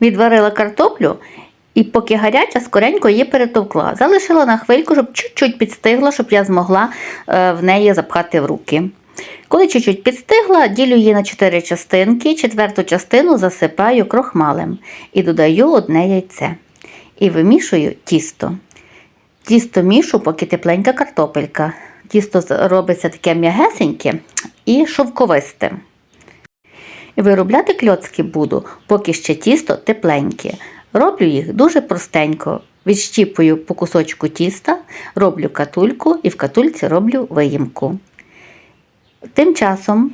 Відварила картоплю і поки гаряча, скоренько її перетовкла. Залишила на хвильку, щоб чуть-чуть підстигла, щоб я змогла е, в неї запхати в руки. Коли чуть-чуть підстигла, ділю її на чотири частинки, четверту частину засипаю крохмалем і додаю одне яйце. І вимішую тісто. Тісто мішу, поки тепленька картопелька. Тісто робиться таке м'ягесеньке і шовковисте. Виробляти кльоцки буду, поки ще тісто тепленьке. Роблю їх дуже простенько. Відщіпую по кусочку тіста, роблю катульку і в катульці роблю виїмку. Тим часом,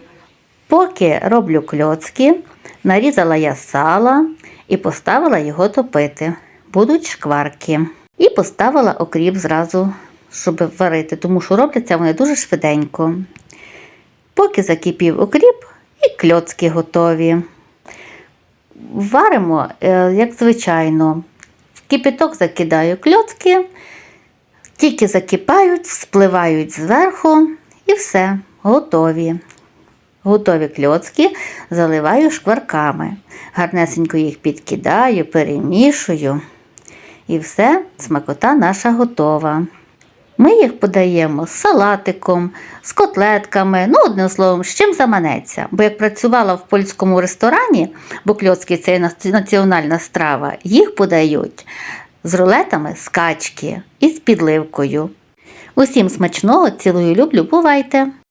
поки роблю кльоцки, нарізала я сала і поставила його топити. Будуть шкварки. І поставила окріп зразу, щоб варити, тому що робляться вони дуже швиденько. Поки закипів окріп, кльоцки готові. Варимо, е, як звичайно. В кипяток закидаю кльоцки, тільки закипають, спливають зверху і все, готові. Готові кльоцки заливаю шкварками. Гарнесенько їх підкидаю, перемішую. І все, смакота наша готова. Ми їх подаємо з салатиком, з котлетками, ну, одним словом, з чим заманеться. Бо як працювала в польському ресторані, бо кльоцки це національна страва, їх подають з рулетами з качки і з підливкою. Усім смачного, цілую люблю, бувайте!